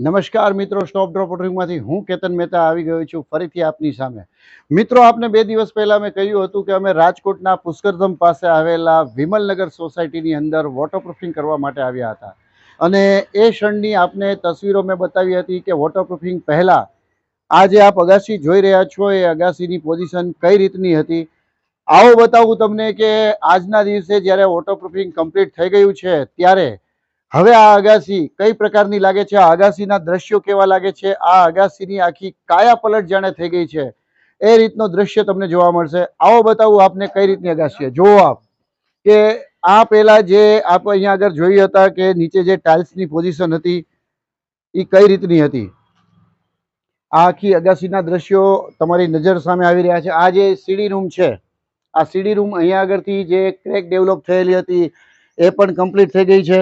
નમસ્કાર મિત્રો stop drop વોટરિંગમાંથી હું કેતન મહેતા આવી ગયો છું ફરીથી આપની સામે. મિત્રો, આપને બે દિવસ પહેલાં મેં કહ્યું હતું કે અમે રાજકોટના પુષ્કરધમ પાસે આવેલા વિમલનગર સોસાયટીની અંદર વોટરપ્રૂફિંગ કરવા માટે આવ્યા હતા. અને એ ક્ષણની આપને તસવીરો મેં બતાવી હતી કે વોટરપ્રૂફિંગ પહેલાં આ જે આપ અગાસી જોઈ રહ્યા છો એ અગાસીની પોઝિશન કઈ રીતની હતી. આવો બતાવું તમને કે આજના દિવસે જ્યારે વોટરપ્રૂફિંગ કમ્પ્લીટ થઈ ગયું છે, ત્યારે હવે આ અગાસી કઈ પ્રકારની લાગે છે? આ અગાસીના દ્રશ્યો કેવા લાગે છે? આ અગાસીની આખી કાયા પલટ જાણે થઈ ગઈ છે. એ રીતનો દ્રશ્ય તમને જોવા મળશે. આવો બતાવું આપને કઈ રીતની અગાસી જોવો આપ કે આ પહેલા જે આપ અહીંયા આગળ જોઈ હતા કે નીચે જે ટાઇલ્સની પોઝિશન હતી એ કઈ રીતની હતી? આ આખી અગાસીના દ્રશ્યો તમારી નજર સામે આવી રહ્યા છે. આ જે સીડી રૂમ છે, આ સીડી રૂમ અહીંયા આગળથી જે ક્રેક ડેવલપ થયેલી હતી, એ પણ કમ્પ્લીટ થઈ ગઈ છે.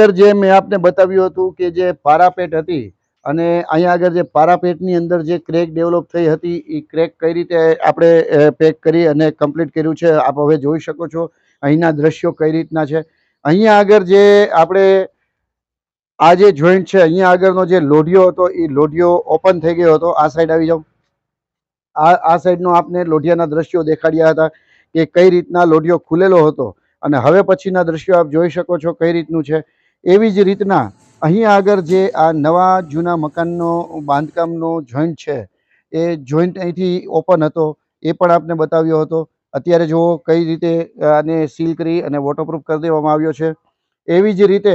અંદર જે મેં આપને બતાવ્યું હતું કે જે પારાપેટ હતી અને અહીંયા આગળ જે પારાપેટની અંદર જે ક્રેક ડેવલપ થઈ હતી, એ ક્રેક કઈ રીતે આપણે પેક કરી અને કમ્પ્લીટ કર્યું છે, આપ હવે જોઈ શકો છો. અહીંના દ્રશ્યો કઈ રીતના છે. અહીંયા આગળ જે આપણે, આ જે જોઈન્ટ છે, અહીંયા આગળનો જે લોઢિયો હતો, એ લોઢિયો ઓપન થઈ ગયો હતો. આ સાઈડ આવી જાઓ. આ આ સાઈડનો આપને લોઢિયાના દ્રશ્યો દેખાડ્યા હતા કે કઈ રીતના લોઢિયો ખુલેલો હતો. અને હવે પછીના દ્રશ્યો આપ જોઈ શકો છો કઈ રીતનું છે. એવી જ રીતના અહીં આગળ જે આ નવા જૂના મકાનનો બાંધકામનો જોઈન્ટ છે એ જોઈન્ટ અહીંથી ઓપન હતો એ પણ આપને બતાવ્યો હતો. અત્યારે જુઓ કઈ રીતે આને સીલ કરી અને વોટરપ્રૂફ કરી દેવામાં આવ્યો છે. એવી જ રીતે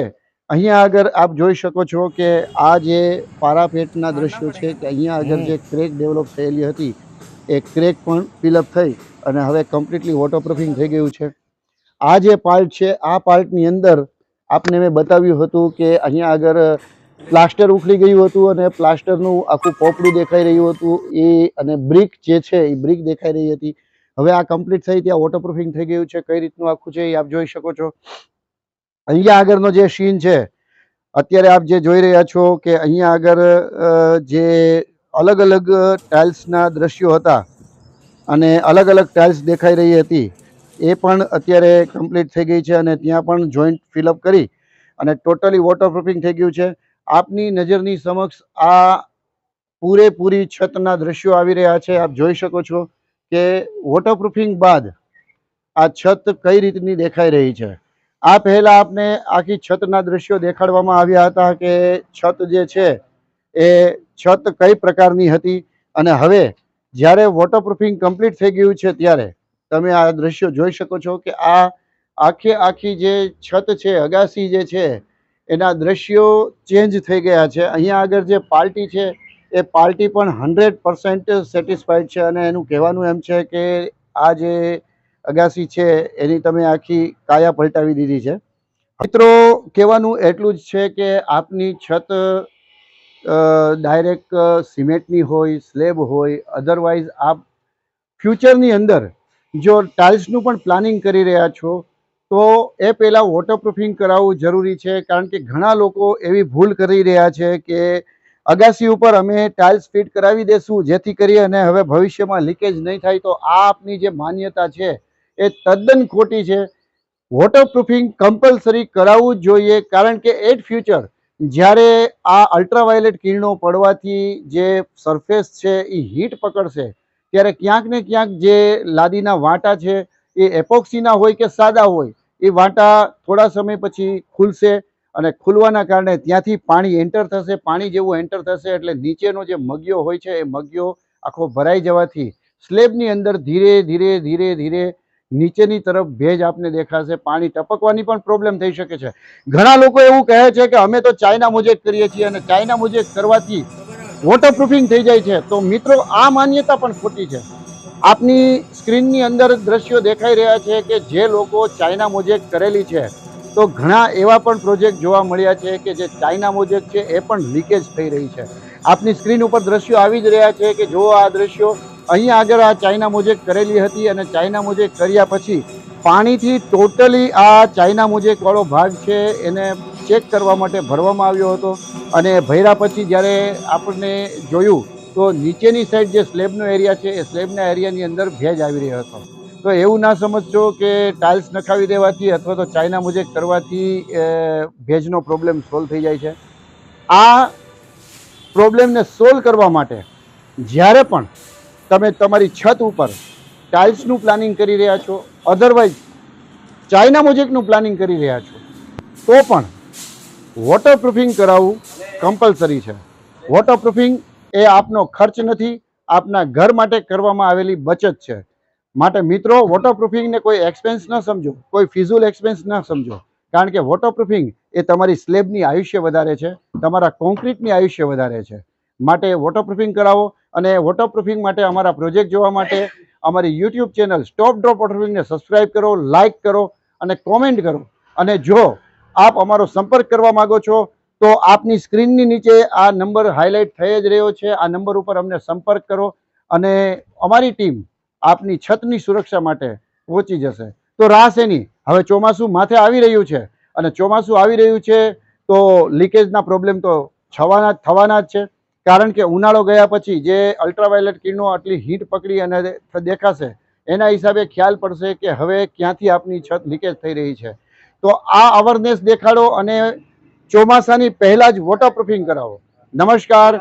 અહીંયા આગળ આપ જોઈ શકો છો કે આ જે પારાપેટના દ્રશ્યો છે કે અહીંયા આગળ જે ક્રેક ડેવલપ થયેલી હતી એ ક્રેક પણ ફિલઅપ થઈ અને હવે કમ્પ્લીટલી વોટરપ્રૂફિંગ થઈ ગયું છે. આ જે પાર્ટ છે આ પાર્ટની અંદર આપને મેં બતાવ્યું હતું કે અહીંયા આગળ પ્લાસ્ટર ઉખડી ગયું હતું અને પ્લાસ્ટરનું આખું પોપડું દેખાઈ રહ્યું હતું. એ અને બ્રિક જે છે, એ બ્રિક દેખાઈ રહી હતી. હવે આ કમ્પ્લીટ થઈ, ત્યાં વોટરપ્રૂફિંગ થઈ ગયું છે. કઈ રીતનું આખું છે એ આપ જોઈ શકો છો. અહીંયા આગળનો જે સીન છે, અત્યારે આપ જે જોઈ રહ્યા છો કે અહીંયા આગળ જે અલગ અલગ ટાઇલ્સના દ્રશ્યો હતા અને અલગ અલગ ટાઇલ્સ દેખાઈ રહી હતી. એ પણ અત્યારે કમ્પ્લીટ થઈ ગઈ છે અને ત્યાં પણ જોઈન્ટ ફિલઅપ કરી અને ટોટલી વોટરપ્રૂફિંગ થઈ ગયું છે. આપની નજરની સમક્ષ આ પૂરેપૂરી છતના દ્રશ્યો આવી રહ્યા છે. આપ જોઈ શકો છો કે વોટરપ્રૂફિંગ બાદ આ છત કઈ રીતની દેખાઈ રહી છે. આ પહેલાં આપને આખી છતના દ્રશ્યો દેખાડવામાં આવ્યા હતા કે છત જે છે એ છત કઈ પ્રકારની હતી અને હવે જ્યારે વોટરપ્રૂફિંગ કમ્પ્લીટ થઈ ગયું છે ત્યારે તમે આ દ્રશ્યો જોઈ શકો છો કે આ આખે આખી જે છત છે, અગાસી જે છે, એના દ્રશ્યો ચેન્જ થઈ ગયા છે. અહીંયા આગળ જે પાર્ટી છે, એ પાર્ટી પણ હંડ્રેડ પર્સન્ટ સેટિસ્ફાઈડ છે અને એનું કહેવાનું એમ છે કે આ જે અગાસી છે, એની તમે આખી કાયા પલટાવી દીધી છે. મિત્રો, કહેવાનું એટલું જ છે કે આપની છત ડાયરેક્ટ સિમેન્ટની હોય સ્લેબ હોય અધરવાઇઝ આપ ફ્યુચરની અંદર જો ટાઇલ્સનું પણ પ્લાનિંગ કરી રહ્યા છો, તો એ પહેલાં વોટરપ્રૂફિંગ કરાવવું જરૂરી છે, કારણ કે ઘણા લોકો એવી ભૂલ કરી રહ્યા છે કે અગાસી ઉપર અમે ટાઇલ્સ ફિટ કરાવી દેશું, જેથી કરી અને હવે ભવિષ્યમાં લીકેજ નહીં થાય. તો આ આપની જે માન્યતા છે એ તદ્દન ખોટી છે. વોટરપ્રૂફિંગ કમ્પલસરી કરાવવું જ જોઈએ, કારણ કે એટ ફ્યુચર જ્યારે આ અલ્ટ્રાવાયોલેટ કિરણો પડવાથી જે સરફેસ છે એ હીટ પકડશે ત્યારે ક્યાંક ને ક્યાંક જે લાદીના વાંટા છે, એ એપોક્સીના હોય કે સાદા હોય, એ વાંટા થોડા સમય પછી ખુલશે અને ખુલવાના કારણે ત્યાંથી પાણી એન્ટર થશે, પાણી જેવું એન્ટર થશે એટલે નીચેનો જે મગિયો હોય છે, એ મગિયો આખો ભરાઈ જવાથી સ્લેબની અંદર ધીરે ધીરે ધીરે ધીરે નીચેની તરફ ભેજ આપને દેખાશે, પાણી ટપકવાની પણ પ્રોબ્લેમ થઈ શકે છે. ઘણા લોકો એવું કહે છે કે અમે તો ચાઇના મુજબ કરીએ છીએ અને ચાઇના મુજબ કરવાથી વોટરપ્રૂફિંગ થઈ જાય છે. તો મિત્રો, આ માન્યતા પણ ખોટી છે. આપની સ્ક્રીનની અંદર દ્રશ્યો દેખાઈ રહ્યા છે કે જે લોકો ચાઇના મોજેક કરેલી છે. તો ઘણા એવા પણ પ્રોજેક્ટ જોવા મળ્યા છે કે જે ચાઇના મોજેક છે એ પણ લીકેજ થઈ રહી છે. આપની સ્ક્રીન ઉપર દ્રશ્યો આવી જ રહ્યા છે કે જો આ દ્રશ્યો અહીંયા આગળ આ ચાઇના મોજેક કરેલી હતી અને ચાઇના મોજેક કર્યા પછી પાણીથી ટોટલી આ ચાઇના મોજેકવાળો ભાગ છે એને ચેક કરવા માટે ભરવામાં આવ્યો હતો અને ભર્યા પછી જ્યારે આપણને જોયું, તો નીચેની સાઈડ જે સ્લેબનો એરિયા છે, એ સ્લેબના એરિયાની અંદર ભેજ આવી રહ્યો હતો. તો એવું ના સમજજો કે ટાઇલ્સ નખાવી દેવાથી અથવા તો ચાઇના મુજબ કરવાથી ભેજનો પ્રોબ્લેમ સોલ્વ થઈ જાય છે. આ પ્રોબ્લેમને સોલ્વ કરવા માટે જ્યારે પણ તમે તમારી છત ઉપર ટાઇલ્સનું પ્લાનિંગ કરી રહ્યા છો, અધરવાઇઝ ચાઇના મુજબનું પ્લાનિંગ કરી રહ્યા છો, તો પણ વોટરપ્રૂફિંગ કરાવવું કમ્પલસરી છે. વોટરપ્રૂફિંગ એ આપનો ખર્ચ નથી, આપના ઘર માટે કરવામાં આવેલી બચત છે. માટે મિત્રો વોટરપ્રૂફિંગને કોઈ એક્સપેન્સ ન સમજો, કોઈ ફિઝુલ એક્સપેન્સ ન સમજો. કારણ કે વોટરપ્રૂફિંગ એ તમારી સ્લેબની આયુષ્ય વધારે છે, તમારા કોન્ક્રીટની આયુષ્ય વધારે છે. માટે વોટરપ્રૂફિંગ કરાવો અને વોટરપ્રૂફિંગ માટે અમારા પ્રોજેક્ટ જોવા માટે અમારી યુટ્યુબ ચેનલ સ્ટોપ ડ્રોપ વોટરપ્રૂફિંગને સબસ્ક્રાઈબ કરો લાઇક કરો અને કોમેન્ટ કરો. અને જો આપ અમારો સંપર્ક કરવા માગો છો, તો આપની સ્ક્રીનની નીચે આ નંબર હાઇલાઇટ થઈ જ રહ્યો છે. આ નંબર ઉપર અમને સંપર્ક કરો અને અમારી ટીમ આપની છતની સુરક્ષા માટે પહોંચી જશે. તો રાહ એની હવે ચોમાસું માથે આવી રહ્યું છે અને ચોમાસું આવી રહ્યું છે, તો લીકેજના પ્રોબ્લેમ તો છવાના થવાના જ છે. કારણ કે ઉનાળો ગયા પછી જે અલ્ટ્રાવાયોલેટ કિરણો આટલી હીટ પકડી અને દેખાશે, એના હિસાબે ખ્યાલ પડશે કે હવે ક્યાંથી આપની છત લીકેજ થઈ રહી છે. તો આ અવેરનેસ દેખાડો અને ચોમાસાની પહેલા જ વોટરપ્રૂફિંગ કરાવો. નમસ્કાર.